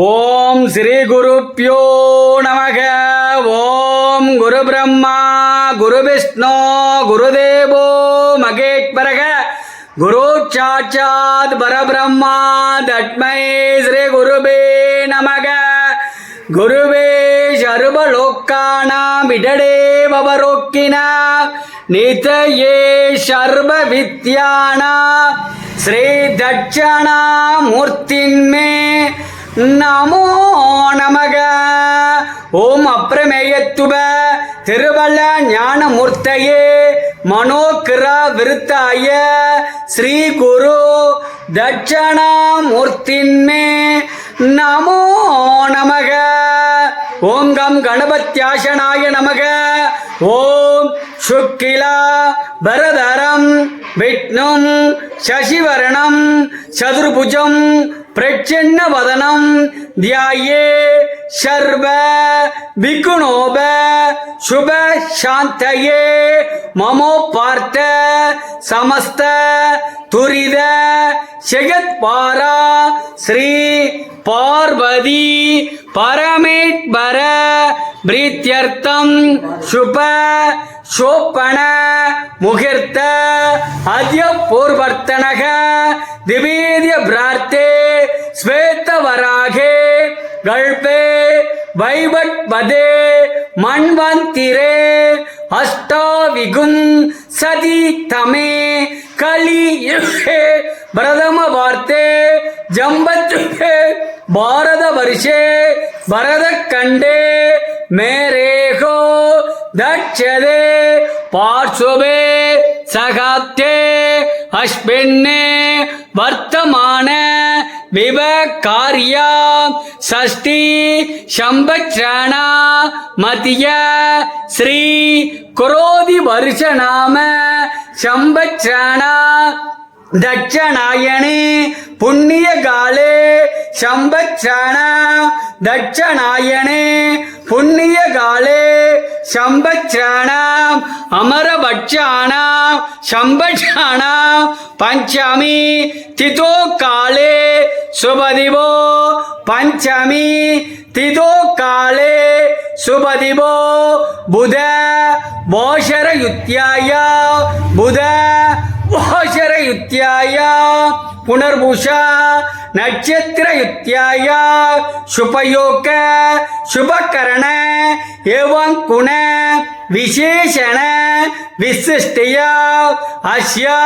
ஓம் ஸ்ரீ குருப்பியோ நமக. ஓம் குரு பிரம்மா குரு விஷ்ணு குருதேவோ மகேஸ்வரக. குரு சாட்சாத் பரபிரம்மா தட்மை ஸ்ரீ குருபே நமக. குருவே சர்வலோக்கானாம் இடடே பவரோக்கின நிதயே சர்வ வித்யானா ஸ்ரீ தட்சணா மூர்த்தின்மே நமோ நமக. ஓம் அப்ரமேயத்துப. திருவள்ள ஞானமூர்த்தையே. மனோகிரா விருத்தாய. ஸ்ரீ குரு தட்சணாமூர்த்தின்மே நமோ நமக. ஓம் கம் கணபத்யாசனாய நமக. ஓம் சுக்கிலா பரதரம். விஷ்ணும் சசிவரணம் சதுர்புஜம் பிரச்சன்ன வதனம் தியாயே சர்வ விகுணோப சுப சாந்தயே. மமோ பார்த்த சமஸ்த துரித செகத்பாரா ஸ்ரீ பார்வதி பரமேட்பர பிரீத்தியர்த்தம் சுப சோப்பன முகூர்த்த அத்ய பூர்வர்த்தனக திவேதிய பிரார்த்தே ஸ்வேத்த வராகே கல்பே வைவட் வதே மண்வந்திரே அஷ்டாவிகும் சதி தமே கலி பிரதம வார்த்தே ஜம்பத்துகே பாரத வருஷே பரத கண்டே மேரேகோ தட்சதே பார்ஸ்வபே சகாத்தே அஸ்மின்னே வர்த்தமான விவகாரியா சஷ்டி சம்பத்ராணா மதிய ஸ்ரீ குரோதி வருஷ நாம சம்பத்ராணா தட்சநாயணி புண்ணிய காலே சம்பத்ராண தட்சநாயணே புண்ணிய காலே சம்பத்ராண அமரபட்சானாம் சம்பட்சாண பஞ்சமி திதோ காலே சுபதிவோ பஞ்சமி திதோ காலே சுபதிவோ புத போஷர யுத்தியாய புத உபாசர யுத்தியாயா புனர்பூஷா நட்சத்திர யுத்தியாயா சுபயோக சுபகரண ஏவங்குண விசேஷண விசிஷ்டியா அஸ்யா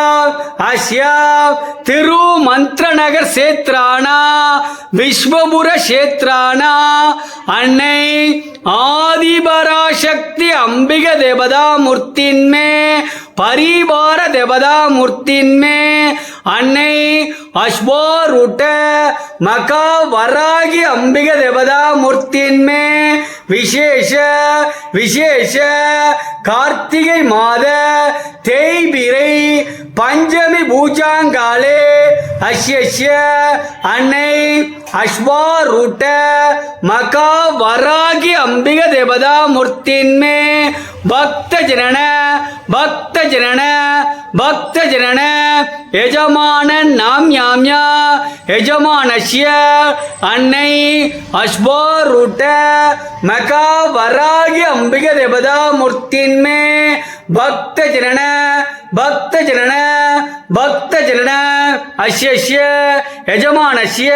அஸ்யா திருமந்திரநகர் சேத்ரானா விஸ்வபுர சேத்ரானா அன்னை ஆதிபராசக்தி அம்பிக தேவதா மூர்த்தின்மே பரிவார தேவதா மூர்த்தின்மே அன்னை அஸ்வாரூட்ட மகா வராகி அம்பிக தேவதாமூர்த்தின்மே விசேஷ விசேஷ கார்த்திகை மாத தேய்பிரை பஞ்சமி பூஜாங்காலே அஸ்யஸ்ய அன்னை அஸ்வாரூட்ட மகா வராகி அம்பிக தேவதா மூர்த்தின்மே பக்த ஜனன பக்த ஜனன பக்த ஜனன எஜமான நாம் யாம்யா? எஜமானஸ்ய அன்னை அஸ்வாரூட்ட மகா வராகி அம்பிக தேவதா மூர்த்தின்மே பக்த ஜனன பக்த ஜன பக்த ஜன அஸ்ய யஜமானஸ்ய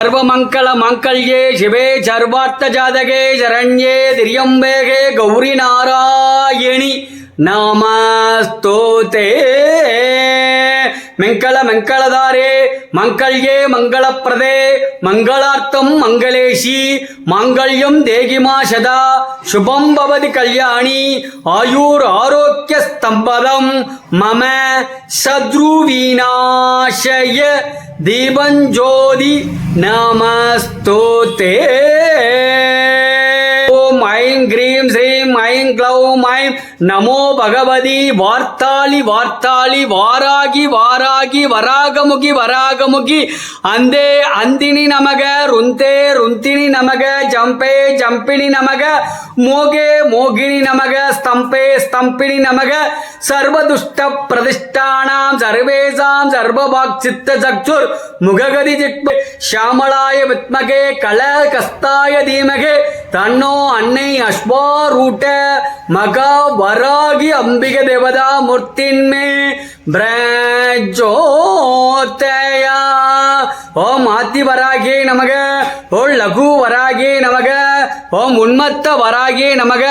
சர்வமங்கள மங்கல்யே சிவே சர்வார்த்த ஜாதகே சரண்யே திரியம்பேகே கௌரி நாராயணி. நமஸ்தோதே. மெங்கள மெங்களதாரே மங்கள்யே மங்களப்பிரதே மங்களார்த்தம் மங்களேஷி மாங்கல்யம் தேகிமா சதா சுபம் பவதி கல்யாணி ஆயுர் ஆரோக்கிய ஸ்தம்பதம் மம சத்ருவீனாஷய தீபஞ்சோதி நமஸ்தோதே. ஸ்ரீம் க்ளௌம் ஐம் நமோ பகவதி வார்த்தாளி வார்த்தாளி வாராகி வாராகி வராகமுகி வராகமுகி. அந்தே அந்தினி நமக ருந்தே ருந்தினி நமக ஜம்பே ஜம்பினி நமக மோகே மோகினி நமக ஸ்தம்பே ஸ்தம்பினி நமக. சர்வதுஷ்ட பிரதிஷ்டானாம் சர்வேசாம் சர்வபாக் சித்த சக்சுர் முககதி ஜிக்பே ஷாமளாய வித்மகே கல கஸ்தாய தீமகே. தன்னோ அன்னை அஸ்வாரூட்ட மகா வராகி அம்பிக தேவதா மூர்த்தின்மே பிரஜோத்தயா ஓம் ஆத்தி வராகே நமக ஓம் லகு வராகே நமக ஓம் உன்மத்த வராகே நமக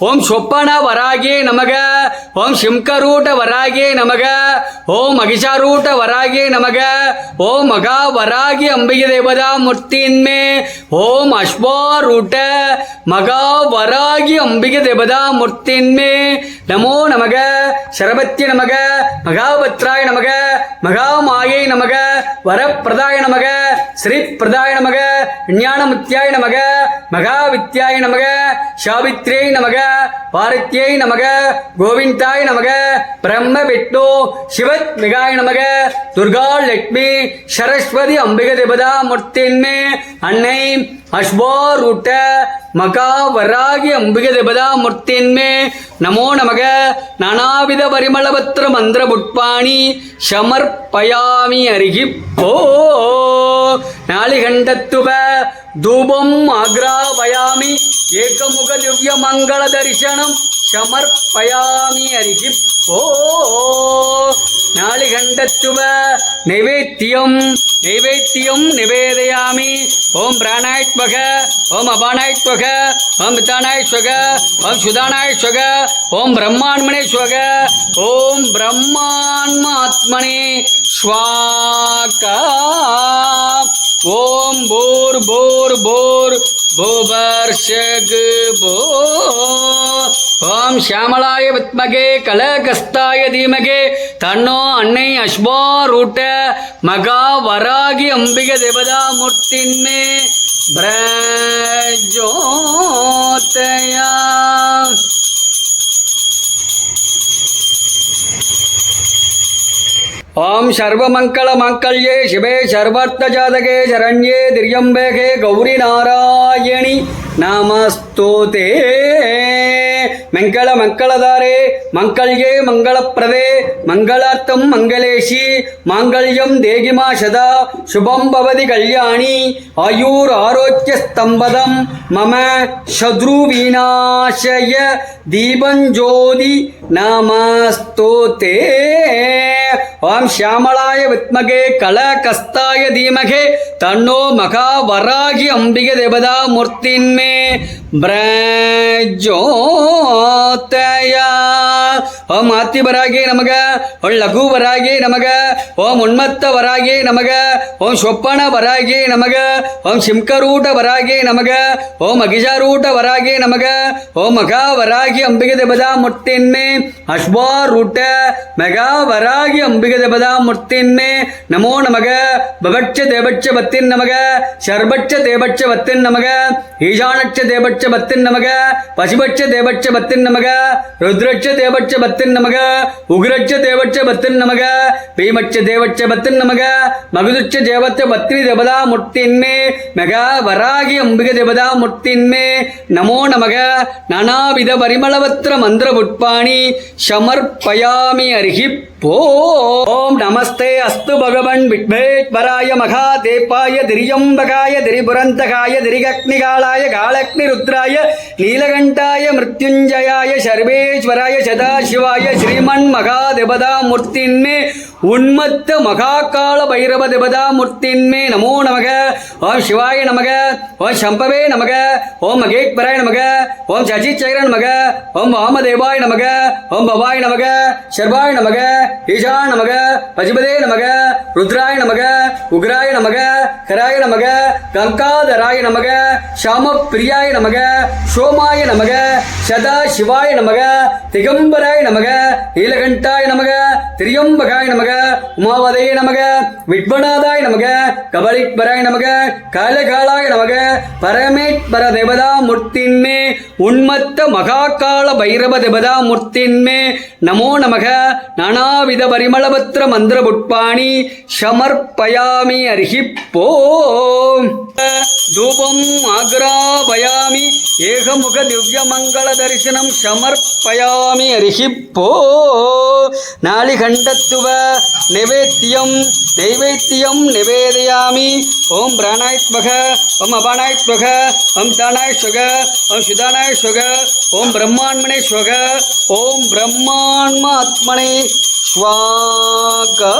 ஓம் சொப்பன வராகே நமக ஓம் சிம்கரூட்ட வராகே நமக ஓம் மகிஷாரூட்ட வராகே நமக ஓம் மகா வராகி அம்பிகை தேவதா மூர்த்தின்மே ஓம் அஸ்வாரூட்ட மகா வராகி அம்பிகை தேவதா மூர்த்தின்மே நமோ நமக சரபத்திய நமக மகாபத்ராய நமக மகாமாயை நமக வரப்பிரதாய நமக ஸ்ரீபிரதாய நமக ஞானமுத்தியாய நமக மகாவித்யாய நமக சாவித்ரியை நமக பாரத்யை நமக கோவிந்தாய் நமக பிரம்ம விட்டோ சிவத் மிகாய நமக துர்கா லட்சுமி சரஸ்வதி அம்பிக தேவதா மூர்த்தின்மே அன்னை அஸ்வாரூட்ட மகா வராகி அம்பிக தேவதா மூர்த்தின்மே நமோ நமக. நானாவித பரிமளபத்திர மந்திர புட்பாணி சமர்ப்பயாமி அருகி போ நாளிகண்டத்துவ தூபம் ஆக்ராபயாமி ஏகமுக திவ்ய மங்கள தரிசனம் சமர்ப்பயாமி அருகி போ நாளிகண்டத்துவ நைவேத்தியம் நைவேத்தியம் நிவேதயாமி ஓம் பிராணாயிட்வக ஓம் அபானாயிட்வக ஓம் மித்தானாயிட்வக ஓம் சுதானாயிட்வக ஓம் பிரம்மாண்மனேஸ்வக ஓம் பிரம்மாண்மாத்மனே ஸ்வாகா ஓம் போர் போர் போர் பூபர்ஷகு போ. ஓம் ஷியாமலாய வித்மகே கலகஸ்தாய தீமகே தன்னோ அன்னை அஸ்வாரூட்ட மகா வராகி அம்பிக தேவதா மூர்த்தின்மே பிரஜோதயா. ஓம் சர்வமங்கள மங்கள்யே சிவே சர்வார்த்த ஜாதகே சரண்யே திரியம்பேகே கௌரி நாராயணி நமஸ்தோதே. மங்கள மங்களதாரே மங்கள்யே மங்களப்பிரதே. மங்களார்த்தம் மங்களேஷி மாங்கல்யம் தேகிமா சதா சுபம் பவதி கல்யாணி ஆயூர் ஆரோக்கிய ஸ்தம்பதம் மம சத்ரு விநாசய தீபஞ்சோதி நமஸ்தோதே. ஓம் ஷியாமளாய வித்மகே கலகஸ்தாய தீமகே தன்னோ மகா வராகி அம்பிக தேவதா மூர்த்தின்மே. பிரஜோதயா ஓம் ஆத்திவராகே நமக ஓம் லகு வராகே நமக ஓம் உன்மத்த வராகே நமக ஓம் சொப்பன வராகே நமக ஓம் சிம்கரூட வராகே நமக ஓம் அகிஷாரூட வராகே நமக ஓம் மகா வராகி அம்பிக தேவதா முட்டின்மே அஸ்வாரூட்ட மெகா வராகி அம்பிக தேவதா முட்டின்மே நமோ நமக பவட்ச தேவட்ச பத்தின் நமக சர்வட்ச தேவட்ச பத்தின் நமக ஈசானட்ச தேவட்ச பத்தின் நமக பசுபட்ச தேவட்ச பத்தின் நமக ருத்ரட்ச தேவட்ச பத்தின் நமக உகிரட்ச தேவட்ச பத்தின் நமக பீமட்ச தேவட்ச பத்தின் நமக மகுதுச்ச தேவத்த பத்னி தேவதா முட்டின்மே மெகா வராகி அம்பிக தேவதா முட்டின்மே நமோ நமக நானாவித பரிமளவத்திர மந்திர புட்பாணி சமர்ப்பயாமி அருகி ஓம் நமஸ்தே அஸ்து பகவன் விட்வேஸ்வராய மகாதேப்பாய திரியம்பகாய திரிபுரந்தகாய திரிகக்னிகாலாய காலக்னி ருத்ராய நீலகண்டாய மிருத்யுஞ்சயாய சர்வேஸ்வராய சதாசிவாய ஸ்ரீமன் மகாதேவதா மூர்த்தின்மே உன்மத்த மகாகால பைரவ தேவதா மூர்த்தின்மே நமோ நமக ஓம் சிவாய நமக ஓம் சம்பவே நமக ஓம் மகேஸ்வராய நமக ஓம் சசிச்சைர நமக ஓம் வாமதேவாய நமக ஓம் பவாய நமக சர்வாய நமக ஈஷா நமக பசுபதே நமக ருத்ராய நமக உக்ராய நமக கராய நமக கங்காதராய நமக ஷாம பிரியாய நமக சோமாய நமக சதா சிவாய நமக திகம்பராய நமக நீலகண்டாய நமக திரியம்பகாய நமக உமாவதே நமக விட்வநாதாய நமக கபலிக்பராய நமக காலகாலாய நமக பரமேஸ்வர தேவதா மூர்த்தின்மே உன்மத்த மகாகால பைரவ தேவதா மூர்த்தின்மே நமோ நமக நானா வித பரிமளபத்திர மந்திரபுட்பாணி சமர்ப்பயாமி அர்ஹிப்போ தூபம் ஆக்ராபயாமி ஏகமுக திவ்ய மங்கள தரிசனம் சமர்ப்பயாமி அரிஹிப்போ நாளிகண்டத்துவ நைவேத்தியம் நைவேத்தியம் நிவேதயாமி ஓம் பிராணாய்த்மக ஓம் அபானாய்த்மக ஓம் தானாய்ஸ்வக ஓம் சுதானாய்ஸ்வக ஓம் பிரம்மாண்மனேஸ்வக ஓம் பிரம்மாண்மாத்மனே स्वागा